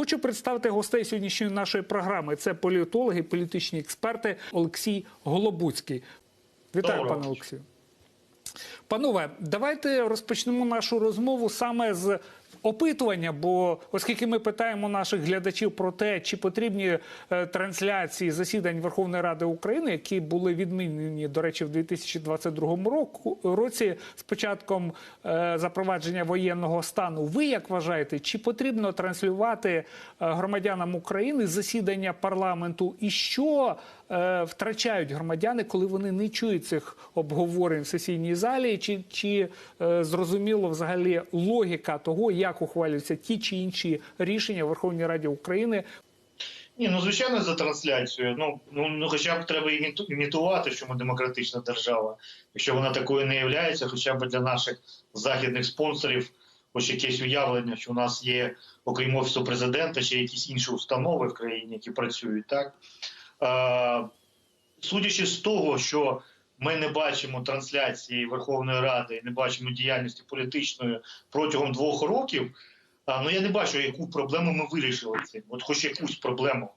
Хочу представити гостей сьогоднішньої нашої програми. Це політологи, політичні експерти Олексій Голобуцький. Вітаю, Добре. пане Олексію. Панове, давайте розпочнемо нашу розмову саме з опитування. Бо оскільки ми питаємо наших глядачів про те, чи потрібні е, трансляції засідань Верховної Ради України, які були відмінені, до речі, в 2022 року році з початком е, запровадження воєнного стану. Ви як вважаєте, чи потрібно транслювати е, громадянам України засідання парламенту, і що втрачають громадяни, коли вони не чують цих обговорень в сесійній залі, чи, чи е, зрозуміло взагалі логіка того, як ухвалюються ті чи інші рішення в Верховній Раді України? Ні, ну звичайно, за трансляцію. Ну, ну, ну хоча б треба іміту- імітувати, що ми демократична держава. Якщо вона такою не є, хоча б для наших західних спонсорів, хоч якесь уявлення, що у нас є, окрім офісу президента, ще якісь інші установи в країні, які працюють, так е, судячи з того, що ми не бачимо трансляції Верховної Ради, не бачимо діяльності політичної протягом двох років. Ну я не бачу, яку проблему ми вирішили цим. От хоч якусь проблему.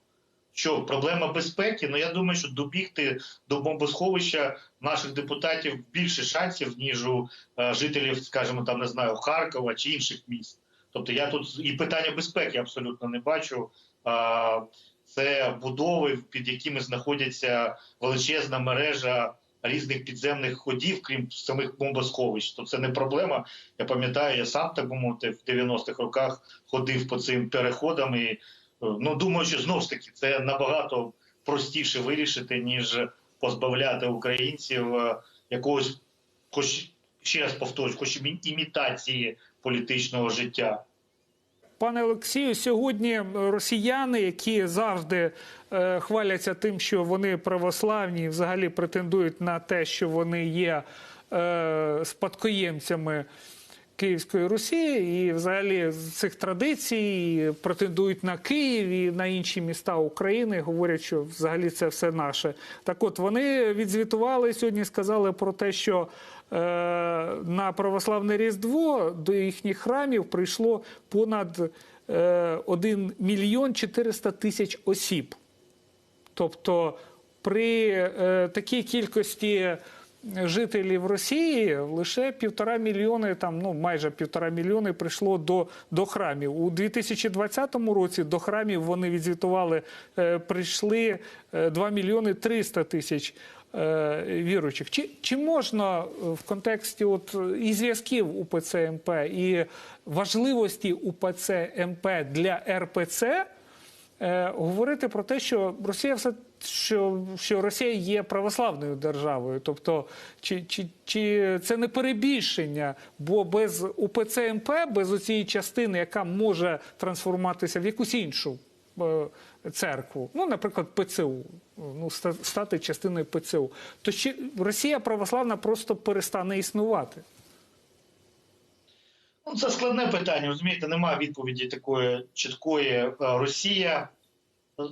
Що проблема безпеки? Ну я думаю, що добігти до бомбосховища наших депутатів більше шансів, ніж у е, жителів, скажімо, там не знаю, Харкова чи інших міст. Тобто я тут і питання безпеки абсолютно не бачу. Це будови, під якими знаходяться величезна мережа різних підземних ходів, крім самих бомбосховищ. То це не проблема. Я пам'ятаю, я сам так би мовити в 90-х роках ходив по цим переходам і е, ну думаю, що знов ж таки це набагато простіше вирішити, ніж позбавляти українців е, якогось, хоч ще раз повторюю, хоч імітації політичного життя. Пане Олексію, сьогодні росіяни, які завжди е, хваляться тим, що вони православні, взагалі претендують на те, що вони є е, спадкоємцями Київської Русі, і взагалі з цих традицій претендують на Київ і на інші міста України. Говорять, що взагалі це все наше. Так, от вони відзвітували сьогодні, сказали про те, що е, на православне Різдво до їхніх храмів прийшло понад е, 1 мільйон 400 тисяч осіб. Тобто при е, такій кількості жителів Росії лише півтора мільйони, там ну майже півтора мільйони прийшло до, до храмів. У 2020 році до храмів вони відзвітували, е, прийшли е, 2 мільйони 300 тисяч. е, Віруючих. Чи, чи можна е, в контексті от і зв'язків УПЦ МП, і важливості УПЦ МП для РПЦ е, говорити про те, що Росія все що, що Росія є православною державою, тобто чи, чи, чи це не перебільшення, бо без УПЦ МП, без оцієї частини, яка може трансформуватися в якусь іншу е, церкву, ну, наприклад, ПЦУ, ну, стати частиною ПЦУ, то ще Росія православна просто перестане існувати. Ну, це складне питання. Розумієте, немає відповіді такої чіткої. Е, Росія,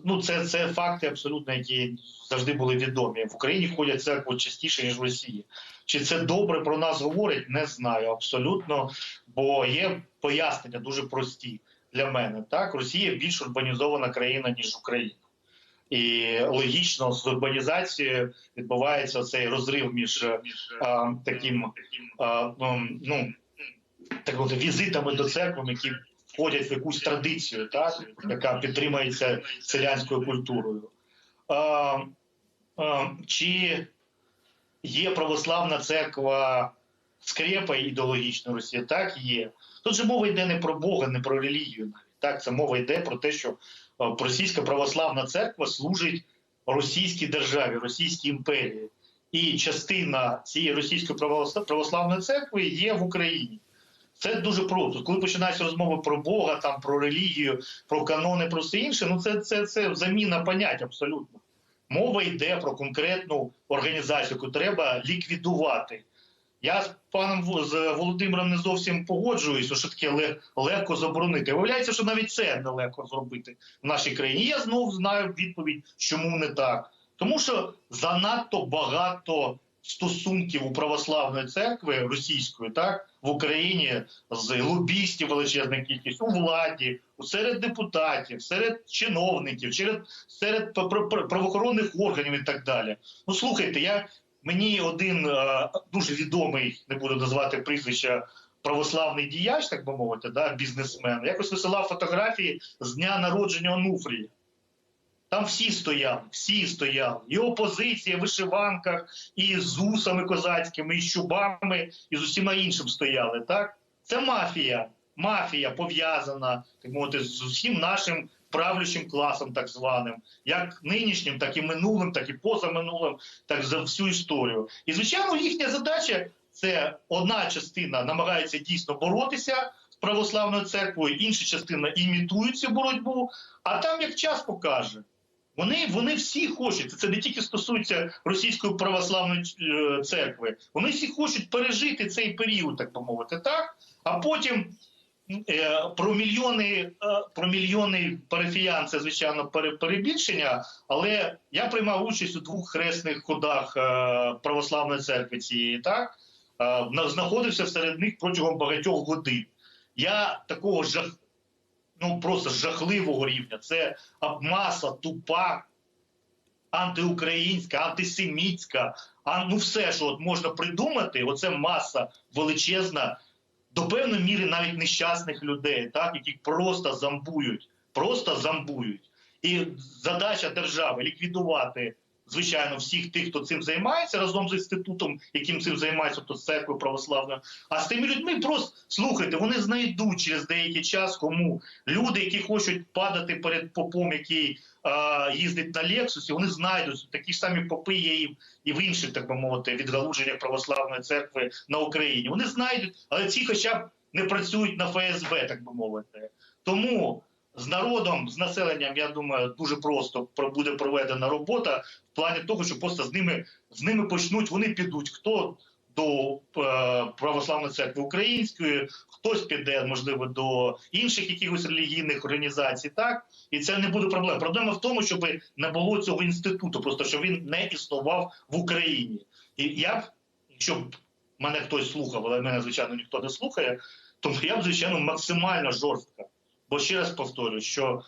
ну це, це факти абсолютно, які завжди були відомі. В Україні ходять церкву частіше, ніж в Росії. Чи це добре про нас говорять? Не знаю абсолютно, бо є пояснення дуже прості для мене. Так, Росія більш урбанізована країна, ніж Україна. І логічно з урбанізацією відбувається цей розрив між е, а, таким а, ну, ну, так от, візитами до церкви, які входять в якусь традицію, так, яка підтримується селянською культурою. А, а, чи є православна церква скрепа ідеологічна Росії? Так, є. Тут же мова йде не про Бога, не про релігію навіть. Так, це мова йде про те, що російська православна церква служить російській державі, російській імперії. І частина цієї російської православ- православної церкви є в Україні. Це дуже просто. Коли починаються розмови про Бога, там про релігію, про канони, про все інше, ну це, це, це заміна понять абсолютно. Мова йде про конкретну організацію, яку треба ліквідувати. Я з паном з Володимиром не зовсім погоджуюся, що таке лег- легко заборонити. Виявляється, що навіть це нелегко зробити в нашій країні. Я знов знаю відповідь, чому не так. Тому що занадто багато стосунків у православної церкви російської, так в Україні з лобістів величезна кількість у владі, у серед депутатів, серед чиновників, серед серед пр- пр- пр- правоохоронних органів і так далі. Ну слухайте, я мені один е, дуже відомий, не буду назвати прізвища. Православний діяч, так би мовити, да, бізнесмен, якось висилав фотографії з дня народження Онуфрія. Там всі стояли, всі стояли. І опозиція в вишиванках, і з усами козацькими, і з чубами, і з усіма іншим стояли. Так? Це мафія. Мафія пов'язана так мовити, з усім нашим правлячим класом, так званим, як нинішнім, так і минулим, так і позаминулим, так за всю історію. І звичайно, їхня задача це одна частина намагається дійсно боротися православною церквою, інша частина імітує цю боротьбу. А там як час покаже. Вони, вони всі хочуть, це не тільки стосується російської православної е, церкви. Вони всі хочуть пережити цей період, так би мовити, так? А потім е, про мільйони, е, про мільйони парафіян це звичайно перебільшення, але я приймав участь у двох хресних ходах православної церкви цієї, так? Знаходився серед них протягом багатьох годин. Я такого жах, ну просто жахливого рівня. Це маса тупа, антиукраїнська, антисемітська, а ну все, що от можна придумати, оце маса величезна, до певної міри навіть нещасних людей, так, які просто замбують, просто замбують. І задача держави ліквідувати. Звичайно, всіх тих, хто цим займається разом з інститутом, яким цим займається, тобто з церквою православною. А з тими людьми просто слухайте, вони знайдуть через деякий час кому люди, які хочуть падати перед попом, який е, їздить на Лексусі, вони знайдуть такі ж самі попи є і, і в інших, так би мовити, відгалуженнях православної церкви на Україні. Вони знайдуть, але ці, хоча б не працюють на ФСБ, так би мовити. Тому з народом, з населенням, я думаю, дуже просто про- буде проведена робота в плані того, що просто з ними з ними почнуть, вони підуть. Хто до е, православної церкви української, хтось піде, можливо, до інших якихось релігійних організацій, так і це не буде проблем. Проблема в тому, щоб не було цього інституту, просто щоб він не існував в Україні. І я б, якщо мене хтось слухав, але мене звичайно ніхто не слухає, то я б звичайно максимально жорстко. Бо ще раз повторюю, що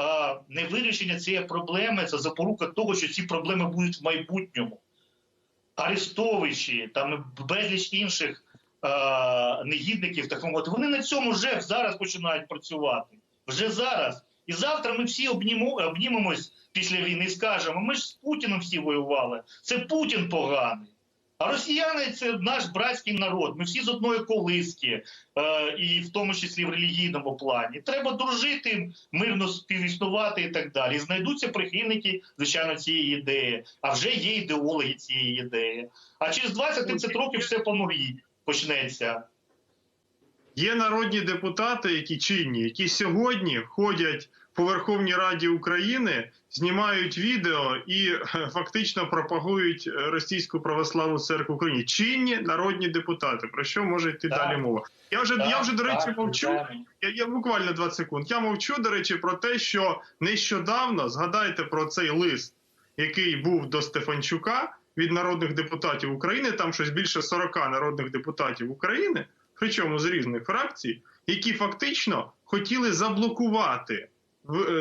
е, невирішення цієї проблеми це запорука того, що ці проблеми будуть в майбутньому. Арестовичі, там безліч інших е, негідників, так мовити, вони на цьому вже зараз починають працювати. Вже зараз. І завтра ми всі обніму, обнімемось після війни і скажемо: ми ж з Путіним всі воювали. Це Путін поганий. А росіяни це наш братський народ. Ми всі з одної колиски, е, і в тому числі в релігійному плані. Треба дружити, мирно співіснувати і так далі. Знайдуться прихильники, звичайно, цієї ідеї. А вже є ідеологи цієї ідеї. А через 20-30 років все по новій почнеться. Є народні депутати, які чинні, які сьогодні ходять по Верховній Раді України, знімають відео і е, фактично пропагують е, російську православну церкву України. Чинні народні депутати. Про що може йти Так. далі мова? Я вже я вже до речі Так, мовчу. Я, я буквально 20 секунд. Я мовчу, до речі, про те, що нещодавно згадайте про цей лист, який був до Стефанчука від народних депутатів України. Там щось більше 40 народних депутатів України, причому з різних фракцій, які фактично хотіли заблокувати в-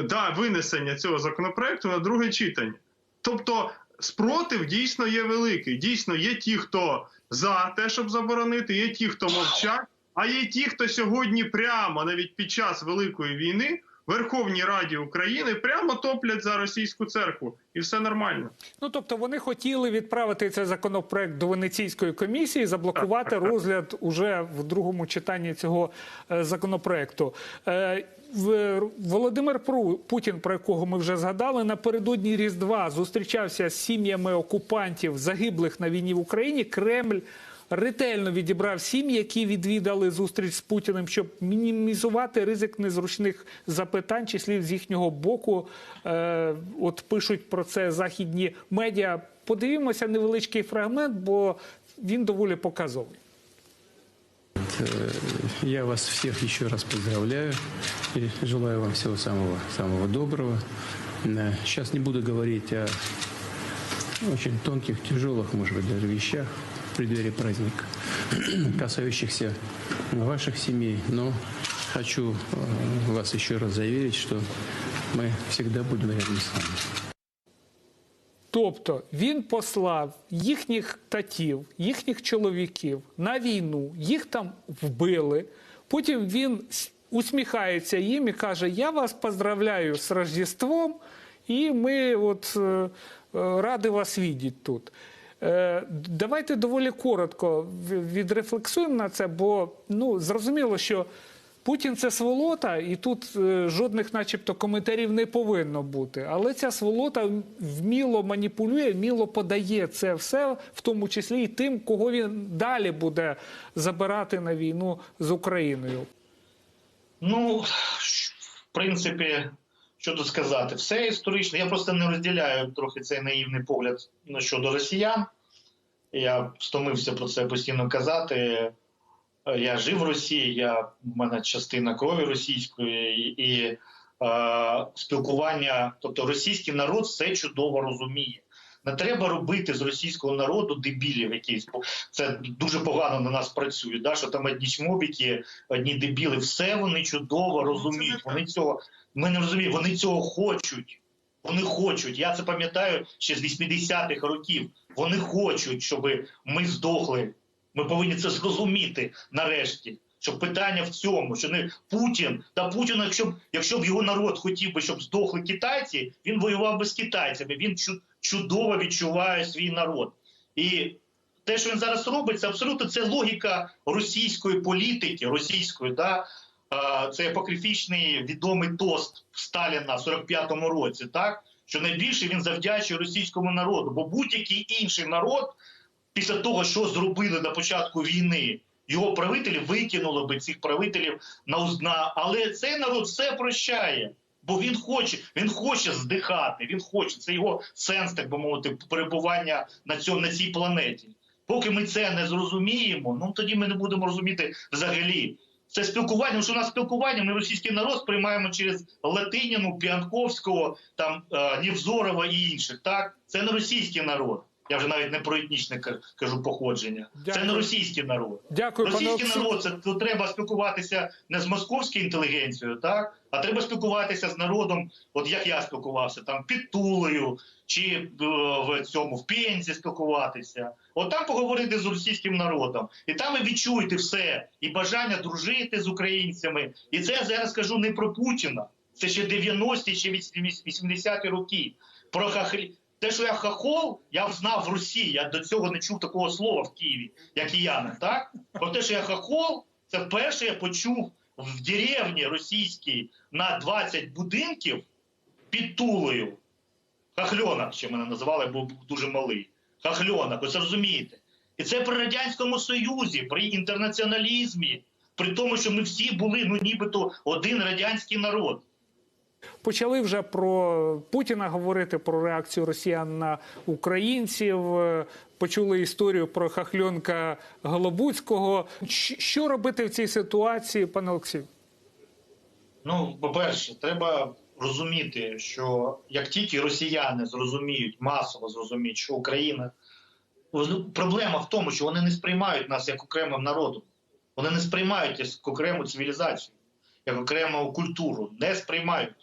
да, винесення цього законопроекту на друге читання. Тобто спротив дійсно є великий. Дійсно, є ті, хто за те, щоб заборонити, є ті, хто мовчать. А є ті, хто сьогодні прямо навіть під час Великої війни Верховній Раді України прямо топлять за російську церкву, і все нормально. Ну тобто вони хотіли відправити цей законопроект до Венеційської комісії, заблокувати розгляд уже в другому читанні цього е, законопроекту. Е, Володимир Путін, про якого ми вже згадали, напередодні Різдва зустрічався з сім'ями окупантів, загиблих на війні в Україні. Кремль ретельно відібрав сім'ї, які відвідали зустріч з Путіним, щоб мінімізувати ризик незручних запитань чи слів з їхнього боку. Е, от пишуть про це західні медіа. Подивімося невеличкий фрагмент, бо він доволі показовий. Я вас всех еще раз поздравляю и желаю вам всего самого, самого доброго. Э, Сейчас не буду говорить о очень тонких, тяжелых, может быть, даже вещах в преддверии праздника, касающихся ваших семей. Но хочу э, вас еще раз заверить, что мы всегда будем рядом с вами. Тобто він послав їхніх татів, їхніх чоловіків на війну, їх там вбили. Потім він усміхається їм і каже: Я вас поздравляю з Рождеством, і ми от е, е, вас бачити тут. Е, Давайте доволі коротко відрефлексуємо на це, бо ну зрозуміло, що Путін це сволота, і тут е, жодних, начебто, коментарів не повинно бути. Але ця сволота вміло маніпулює, вміло подає це все, в тому числі і тим, кого він далі буде забирати на війну з Україною. Ну, в принципі, що тут сказати, все історично. Я просто не розділяю трохи цей наївний погляд щодо росіян. Я стомився про це постійно казати. Е, Я жив в Росії, я, в мене частина крові російської і е, спілкування, тобто російський народ все чудово розуміє. Не треба робити з російського народу дебілів якісь. бо Це дуже погано на нас працює. Да? Що там одні чмобіки, одні дебіли, все вони чудово розуміють. Вони цього ми не розуміємо. Вони цього хочуть. Вони хочуть. Я це пам'ятаю ще з 80-х років. Вони хочуть, щоб ми здохли. Ми повинні це зрозуміти нарешті. Що питання в цьому, що не Путін та Путін, якщо б якщо б його народ хотів би, щоб здохли китайці, він воював би з китайцями. Він чу- чудово відчуває свій народ. І те, що він зараз робить, це абсолютно це логіка російської політики, російської, да? Це апокрифічний відомий тост Сталіна в 45-му році, так що найбільше він завдячує російському народу, бо будь-який інший народ після того, що зробили на початку війни, його правителі викинули би цих правителів на узна. Але цей народ все прощає. Бо він хоче, він хоче здихати, він хоче. Це його сенс, так би мовити, перебування на цьому на цій планеті. Поки ми це не зрозуміємо, ну тоді ми не будемо розуміти взагалі. Це спілкування, що у нас спілкування, ми російський народ сприймаємо через Латиніну, Піанковського, там е, Нівзорова і інших. Так, це не російський народ. Я вже навіть не про етнічне кажу походження. Це не російський народ. Дякую, Російський Олексію. народ це то треба спілкуватися не з московською інтелігенцією, так а треба спілкуватися з народом, от як я спілкувався, там під Тулею чи е, в цьому в Пензі спілкуватися. От там поговорити з російським народом, і там ви відчуєте все, і бажання дружити з українцями. І це я зараз кажу не про Путіна. Це ще 90-ті, ще 80-ті роки. Про хахрі. Те, що я хахол, я знав в Росії. Я до цього не чув такого слова в Києві, як кияни. Так? Про те, що я хахол, це вперше я почув в деревні російській на 20 будинків під Тулею. Хахльонок ще мене називали, бо був дуже малий. Хахльонок, ось розумієте. І це при Радянському Союзі, при інтернаціоналізмі, при тому, що ми всі були ну нібито один радянський народ. Почали вже про Путіна говорити про реакцію росіян на українців. Почули історію про хахльонка Голобуцького. Що робити в цій ситуації, пане Олексію? Ну, по-перше, треба розуміти, що як тільки росіяни зрозуміють, масово зрозуміють, що Україна проблема в тому, що вони не сприймають нас як окремим народом. Вони не сприймають як окрему цивілізацію, як окрему культуру, не сприймають.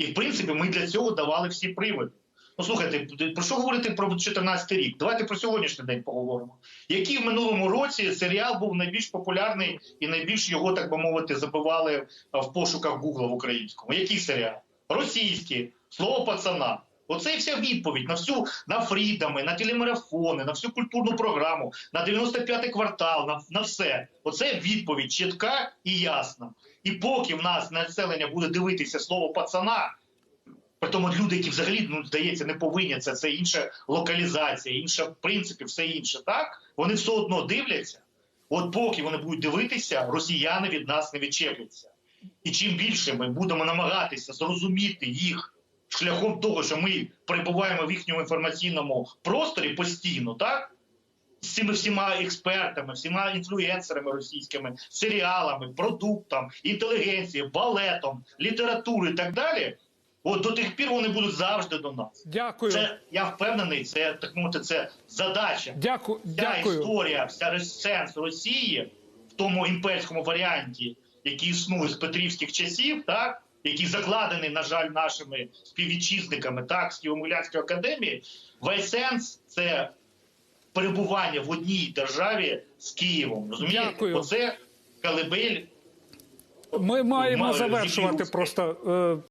І в принципі ми для цього давали всі приводи. Ну слухайте, про що говорити про 14 рік? Давайте про сьогоднішній день поговоримо. Який в минулому році серіал був найбільш популярний і найбільш його, так би мовити, забивали в пошуках Гугла в українському? Який серіал? Російський, слово пацана. Оце і вся відповідь на всю на фрідами, на телемарафони, на всю культурну програму, на 95-й квартал, на, на все. Оце відповідь чітка і ясна. І поки в нас населення буде дивитися слово пацана, при тому люди, які взагалі ну здається, не повинні це, це інша локалізація, інша в принципі, все інше. Так вони все одно дивляться. От поки вони будуть дивитися, росіяни від нас не відчепляться. І чим більше ми будемо намагатися зрозуміти їх шляхом того, що ми перебуваємо в їхньому інформаційному просторі постійно, так? З цими всіма експертами, всіма інфлюенсерами російськими, серіалами, продуктом, інтелігенцією, балетом, літературою і так далі, От до тих пір вони будуть завжди до нас. Дякую. Це я впевнений, це так мовити, це задача. Дякую. Вся Дякую. історія, вся сенс Росії в тому імперському варіанті, який існує з петрівських часів, так який закладений, на жаль, нашими співвітчизниками, так з Києво-Могилянської академії, весь сенс це перебування в одній державі з Києвом. Розумієте? Дякую. Оце Калибель Ми маємо завершувати просто. е,